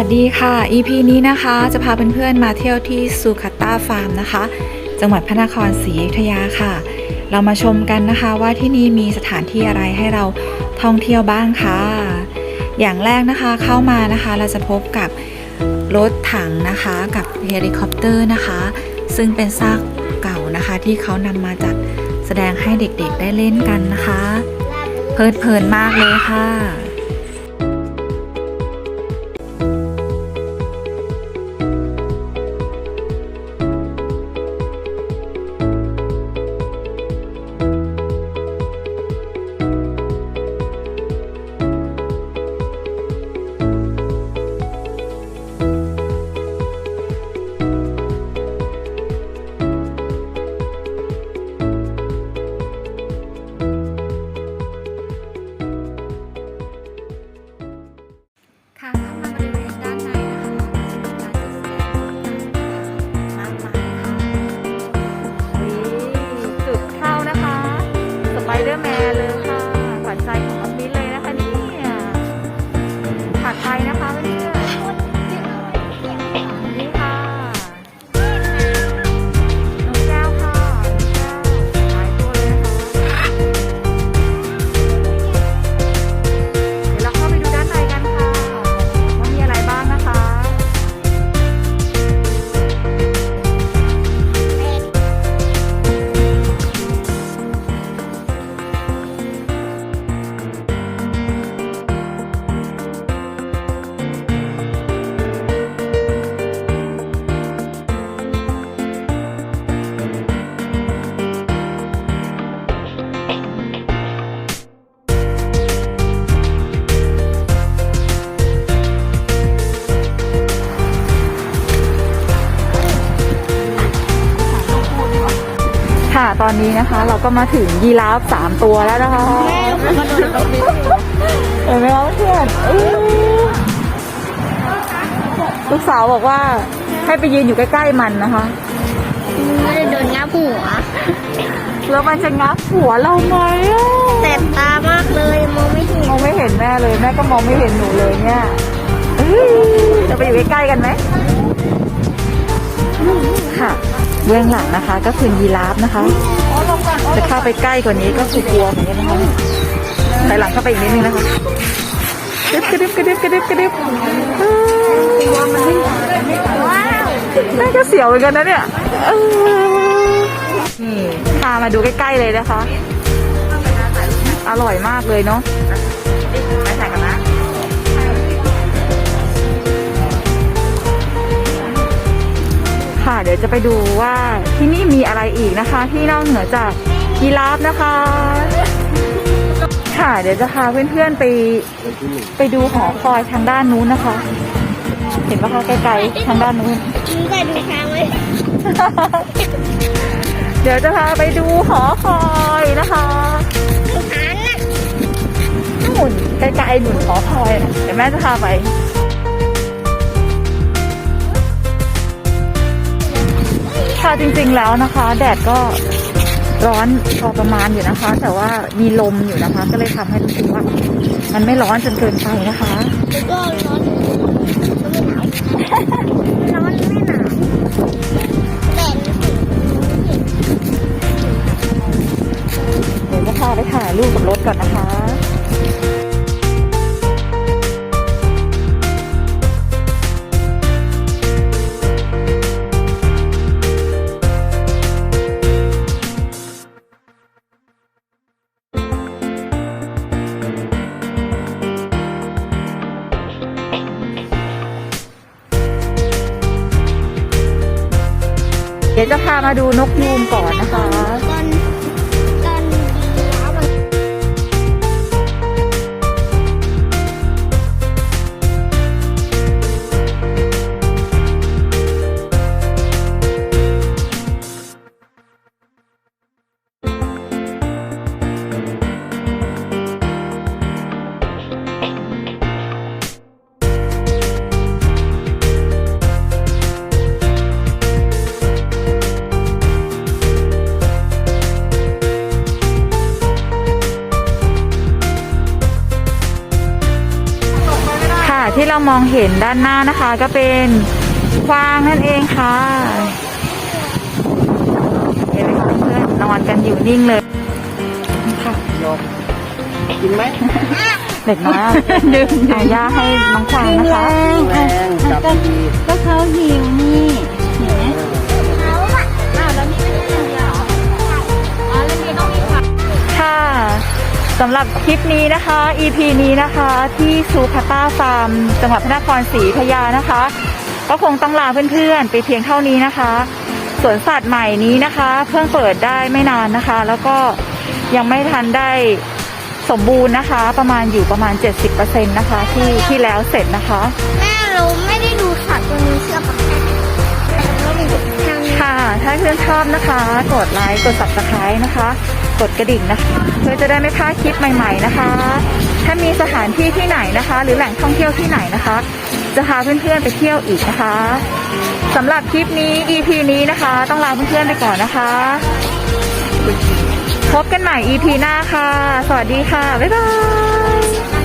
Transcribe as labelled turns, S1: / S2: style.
S1: วัสดีค่ะ EP นี้นะคะจะพาเพื่อนๆมาเที่ยวที่ซูคาต้าฟาร์มนะคะ จังหวัดพระนครศรีอยุธยาค่ะ เรามาชมกันนะคะว่าที่นี่มีสถานที่อะไรให้เราท่องเที่ยวบ้างค่ะ อย่างแรกนะคะเข้ามานะคะเราจะพบกับรถถังนะคะกับเฮลิคอปเตอร์นะคะ ซึ่งเป็นซากเก่านะคะที่เขานำมาจัดแสดงให้เด็กๆได้เล่นกันนะคะ เพลิดเพลินมากเลยค่ะ ค่ะ ตอนนี้นะคะเราก็มาถึงยีราฟสามตัวแล้วนะคะเห็นไหมคะเพื่อนอื้อลูกสาวบอกว่าให้ไปยืนอยู่ใกล้ๆมันนะคะ
S2: ไม่ได้โดนงับหัว
S1: แล้วมันจะงับหัวเราไหมอะ
S2: แสบตามากเลยมองไม่เห็น
S1: มองไม่เห็นแม่เลยแม่ก็มองไม่เห็นหนูเลยเนี่ยอื้อจะไปอยู่ใกล้ๆกันไหมค่ะ เบื้องหลังนะคะ ก็คือยีราฟนะคะ จะเข้าไปใกล้กว่านี้ก็คือกลัวเหมือนกันนะคะถอยหลังเข้าไปอีกนิดนึงนะคะกระดึบกระดึบกระดึบกระดึบกระดึบอื้อ
S2: ว้าว
S1: แม่ก็เสียวเหมือนกันนะเนี่ยนี่พามาดูใกล้ๆเลยนะคะ อร่อยมากเลยเนาะ ยวจะไปดูว่าที่นี่มีอะไรอีกนะคะ ที่นอกเหนือจากยีราฟนะคะ ค่ะ เดี๋ยวจะพาเพื่อนๆไปไปดูหอคอยทางด้านนู้นนะคะ เห็นปะคะไกลๆทางด้านนู้น
S2: มึงไปดูทางไหม
S1: เดี๋ยวจะพาไปดูหอคอยนะคะ
S2: ดูทางน่ะ
S1: หมุนไกลๆหนุนหอคอยนะเดี๋ยวแม่จะพาไป ค่ะจริงๆแล้วนะคะ แดดก็ร้อนพอประมาณอยู่นะคะ แต่ว่ามีลมอยู่นะคะ ก็เลยทำให้รู้สึกว่า มันไม่ร้อนจนเกินไปนะคะ
S2: แล้วก็ร้อนร้อนไม่หนาวแต่
S1: เดี๋ยวจะพาไปถ่ายรูปกับรถก่อนนะคะ เดี๋ยวจะพามาดูนกยูงก่อนนะคะ ที่เรามองเห็นด้านหน้านะคะ ก็เป็นกวางนั่นเองค่ะเห็นไหมคะเพื่อนนอนกันอยู่นิ่งเลยค่ะ
S3: กินไหม
S1: เด็กน้อยดึงอาย่าให้น้องควางนะคะ
S3: แรงจับดี
S4: ก็เขาหิวนี่
S1: สำหรับคลิปนี้นะคะ EP นี้นะคะที่ซูคาต้าฟาร์มจังหวัดพระนครศรีอยุธยานะคะ ก็คงต้องลาเพื่อนๆ ไปเพียงเท่านี้นะคะสวนสัตว์ใหม่นี้นะคะ เพิ่งเปิดได้ไม่นานนะคะ แล้วก็ยังไม่ทันได้สมบูรณ์นะคะ ประมาณอยู่ประมาณ 70%นะคะ ที่ที่แล้วเสร็จนะคะ
S2: แม่เราไม่ได้ดูสัตว์ตัวนี้เชื่อปะเรามีทางนี้
S1: ค่ะ ถ้าเพื่อนชอบนะคะ กดไลค์กด subscribe นะคะ กดกระดิ่งนะคะ เพื่อจะได้ไม่พลาดคลิปใหม่ๆนะคะ ถ้ามีสถานที่ที่ไหนนะคะ หรือแหล่งท่องเที่ยวที่ไหนนะคะ จะพาเพื่อนๆไปเที่ยวอีกนะคะสำหรับคลิปนี้ EP นี้นะคะ ต้องลาเพื่อนๆไปก่อนนะคะ พบกันใหม่ EP หน้าค่ะ สวัสดีค่ะ บ๊ายบาย